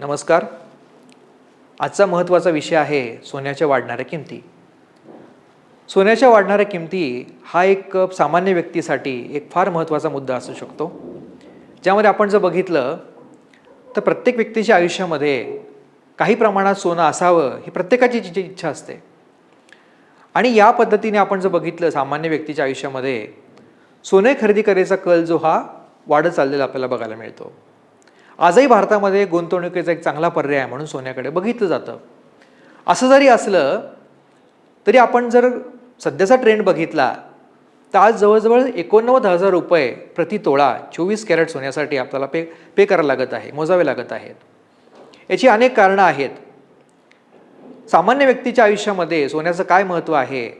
नमस्कार. आजचा महत्त्वाचा विषय आहे सोन्याच्या वाढणाऱ्या किमती. सोन्याच्या वाढणाऱ्या किमती हा एक सामान्य व्यक्तीसाठी एक फार महत्त्वाचा मुद्दा असू शकतो. ज्यामध्ये आपण जर बघितलं तर प्रत्येक व्यक्तीच्या आयुष्यामध्ये काही प्रमाणात सोनं असावं ही प्रत्येकाची जी इच्छा असते. आणि या पद्धतीने आपण जर बघितलं सामान्य व्यक्तीच्या आयुष्यामध्ये सोने खरेदी करायचा कल जो हा वाढत चाललेला आपल्याला बघायला मिळतो. आजही भारतामध्ये गुंतवणुकीचा एक चांगला पर्याय म्हणून सोन्याकडे बघितलं जातं. असं जरी असलं तरी आपण जर सध्याचा ट्रेंड बघितला तर आज जवळजवळ एकोणनव्वद हजार रुपये प्रति तोळा चोवीस कॅरेट सोन्यासाठी आपल्याला पे पे करायला लागत आहे मोजावे लागत आहेत. याची अनेक कारणं आहेत. सामान्य व्यक्तीच्या आयुष्यामध्ये सोन्याचं काय महत्त्व आहे?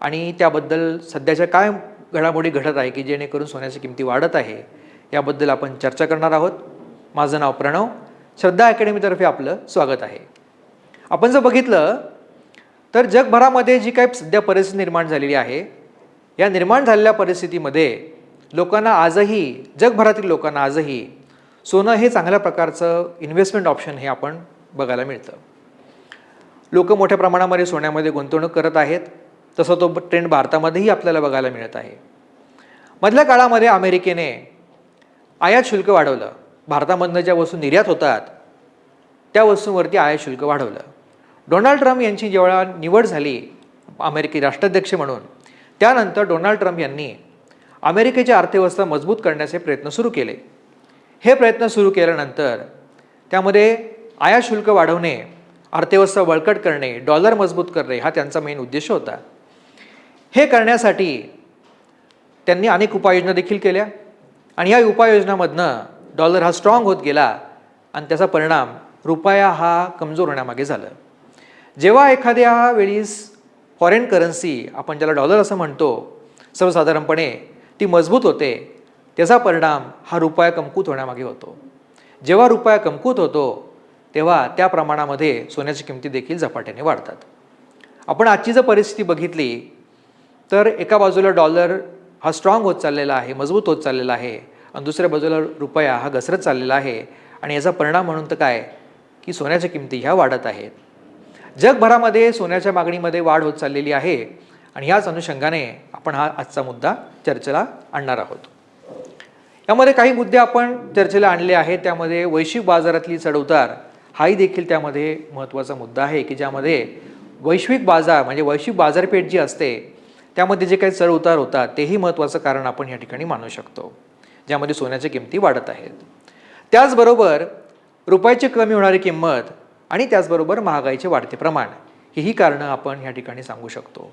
आणि त्याबद्दल सध्याच्या काय घडामोडी घडत आहे की जेणेकरून सोन्याची किमती वाढत आहे? याबद्दल आपण चर्चा करणार आहोत. माझं नाव प्रणव. श्रद्धा अकॅडमीतर्फे आपलं स्वागत आहे. आपण जर बघितलं तर जगभरामध्ये जी काही सध्या परिस्थिती निर्माण झालेली आहे या निर्माण झालेल्या परिस्थितीमध्ये लोकांना आजही जगभरातील लोकांना आजही सोनं हे चांगल्या प्रकारचं इन्व्हेस्टमेंट ऑप्शन हे आपण बघायला मिळतं. लोक मोठ्या प्रमाणामध्ये सोन्यामध्ये गुंतवणूक करत आहेत तसा तो ट्रेंड भारतामध्येही आपल्याला बघायला मिळत आहे. मधल्या काळामध्ये अमेरिकेने आयात शुल्क वाढवलं. भारतामधनं ज्या वस्तू निर्यात होतात त्या वस्तूंवरती आयात शुल्क वाढवलं. डोनाल्ड ट्रम्प यांची जेव्हा निवड झाली अमेरिकी राष्ट्राध्यक्ष म्हणून त्यानंतर डोनाल्ड ट्रम्प यांनी अमेरिकेची अर्थव्यवस्था मजबूत करण्याचे प्रयत्न सुरू केले. हे प्रयत्न सुरू केल्यानंतर त्यामध्ये आयात शुल्क वाढवणे अर्थव्यवस्था बळकट करणे डॉलर मजबूत करणे हा त्यांचा मेन उद्देश होता. हे करण्यासाठी त्यांनी अनेक उपाययोजना देखील केल्या आणि या उपाययोजनामधनं डॉलर हा स्ट्रॉंग होत गेला आणि त्याचा परिणाम रुपया हा कमजोर होण्यामागे झालं. जेव्हा एखाद्या वेळीस फॉरेन करन्सी आपण ज्याला डॉलर असं म्हणतो सर्वसाधारणपणे ती मजबूत होते त्याचा परिणाम हा रुपया कमकुत होण्यामागे होतो. जेव्हा रुपया कमकुत होतो तेव्हा त्या प्रमाणामध्ये सोन्याची किमती देखील झपाट्याने वाढतात. आपण आजची जर परिस्थिती बघितली तर एका बाजूला डॉलर हा स्ट्रॉंग होत चाललेला आहे मजबूत होत चाललेला आहे आणि दुसऱ्या बाजूला रुपया हा घसरत चाललेला आहे. आणि याचा परिणाम म्हणून तर काय? की सोन्याच्या किमती ह्या वाढत आहेत. जगभरामध्ये सोन्याच्या मागणीमध्ये वाढ होत चाललेली आहे. आणि ह्याच अनुषंगाने आपण हा आजचा मुद्दा चर्चेला आणणार आहोत. यामध्ये काही मुद्दे आपण चर्चेला आणले आहेत. त्यामध्ये वैश्विक बाजारातली चढउतार हाही देखील त्यामध्ये महत्त्वाचा मुद्दा आहे की ज्यामध्ये वैश्विक बाजार म्हणजे वैश्विक बाजारपेठ जी असते त्यामध्ये जे काही चढउतार होतात तेही महत्त्वाचं कारण आपण या ठिकाणी मानू शकतो. ज्यामध्ये सोन्याच्या किमती वाढत आहेत. त्याचबरोबर रुपयाची कमी होणारी किंमत आणि त्याचबरोबर महागाईचे वाढते प्रमाण हीही कारणं आपण ह्या ठिकाणी सांगू शकतो.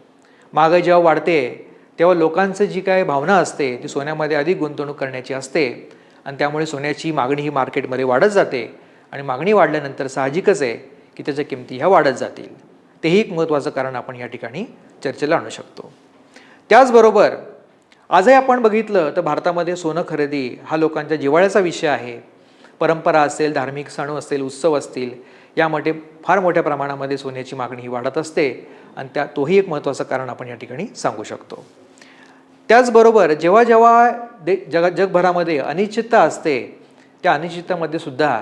महागाई जेव्हा वाढते तेव्हा लोकांचं जी काय भावना असते ती सोन्यामध्ये अधिक गुंतवणूक करण्याची असते आणि त्यामुळे सोन्याची मागणी ही मार्केटमध्ये वाढत जाते आणि मागणी वाढल्यानंतर साहजिकच आहे की त्याच्या किमती ह्या वाढत जातील. तेही एक महत्त्वाचं कारण आपण या ठिकाणी चर्चेला आणू शकतो. त्याचबरोबर आजही आपण बघितलं तर भारतामध्ये सोनं खरेदी हा लोकांच्या जिव्हाळ्याचा विषय आहे. परंपरा असेल धार्मिक सण असेल उत्सव असतील यामध्ये फार मोठ्या प्रमाणामध्ये सोन्याची मागणी ही वाढत असते आणि त्या तोही एक महत्त्वाचं कारण आपण या ठिकाणी सांगू शकतो. त्याचबरोबर जेव्हा जेव्हा दे जग जगभरामध्ये अनिश्चितता असते त्या अनिश्चिततामध्ये सुद्धा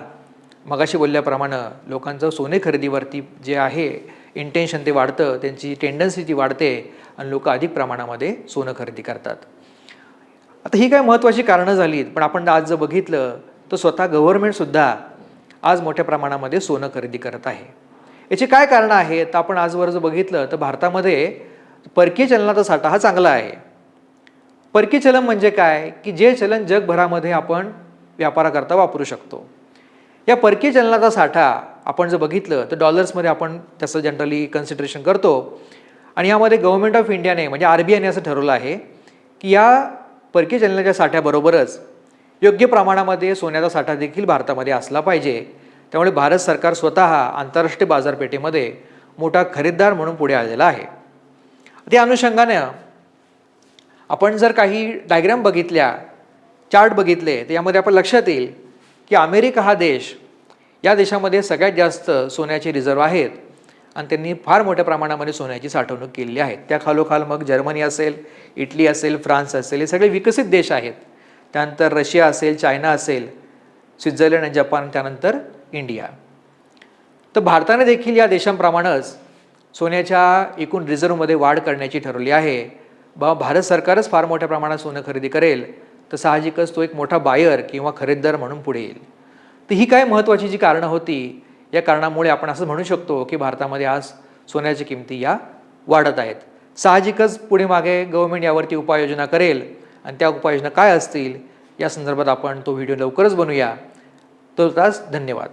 मगाशी बोलल्याप्रमाणे लोकांचं सोने खरेदीवरती जे आहे इंटेन्शन ते वाढतं त्यांची टेंडन्सी ती वाढते आणि लोक अधिक प्रमाणामध्ये सोनं खरेदी करतात. आता ही काय महत्त्वाची कारणं झालीत पण आपण आज जर बघितलं तर स्वतः गव्हर्नमेंटसुद्धा आज मोठ्या प्रमाणामध्ये सोनं खरेदी करत आहे. याची काय कारणं आहेत? आपण आजवर जर बघितलं तर भारतामध्ये परकीय चलनाचा साठा हा चांगला आहे. परकीय चलन म्हणजे काय? की जे चलन जगभरामध्ये आपण व्यापाराकरता वापरू शकतो. या परकीय चलनाचा साठा आपण जर बघितलं तर डॉलर्समध्ये आपण त्याचं जनरली कन्सिडरेशन करतो. आणि यामध्ये गव्हर्नमेंट ऑफ इंडियाने म्हणजे आर बी आयने असं ठरवलं आहे की या परकीय चलनाच्या साठ्याबरोबरच योग्य प्रमाणामध्ये सोन्याचा साठा देखील भारतामध्ये असला पाहिजे. त्यामुळे भारत सरकार स्वतः आंतरराष्ट्रीय बाजारपेठेमध्ये मोठा खरेदीदार म्हणून पुढे आलेला आहे. त्या अनुषंगानं आपण जर काही डायग्राम बघितल्या चार्ट बघितले तर यामध्ये आपण लक्षात येईल की अमेरिका हा देश या देशामध्ये सगळ्यात जास्त सोन्याचे रिझर्व आहेत. आणि त्यांनी फार मोठ्या प्रमाणामध्ये सोन्याची साठवणूक केलेली आहे. त्या खालोखाल मग जर्मनी असेल इटली असेल फ्रान्स असेल हे सगळे विकसित देश आहेत. त्यानंतर रशिया असेल चायना असेल स्वित्झर्लंड आणि जपान त्यानंतर इंडिया. तर भारताने देखील या देशांप्रमाणेच सोन्याच्या एकूण रिझर्वमध्ये वाढ करण्याची ठरवली आहे. बा भारत सरकारच फार मोठ्या प्रमाणात सोनं खरेदी करेल तर साहजिकच तो एक मोठा बायर किंवा खरेदीदार म्हणून पुढे येईल. तर ही काय महत्त्वाची जी कारणं होती या कारणामुळे आपण असं म्हणू शकतो की भारतामध्ये आज सोन्याच्या किमती या वाढत आहेत. साहजिकच पुढे मागे गव्हर्मेंट यावरती उपाययोजना करेल आणि त्या उपाययोजना काय असतील या संदर्भात आपण तो व्हिडिओ लवकरच बनवूया. तर धन्यवाद.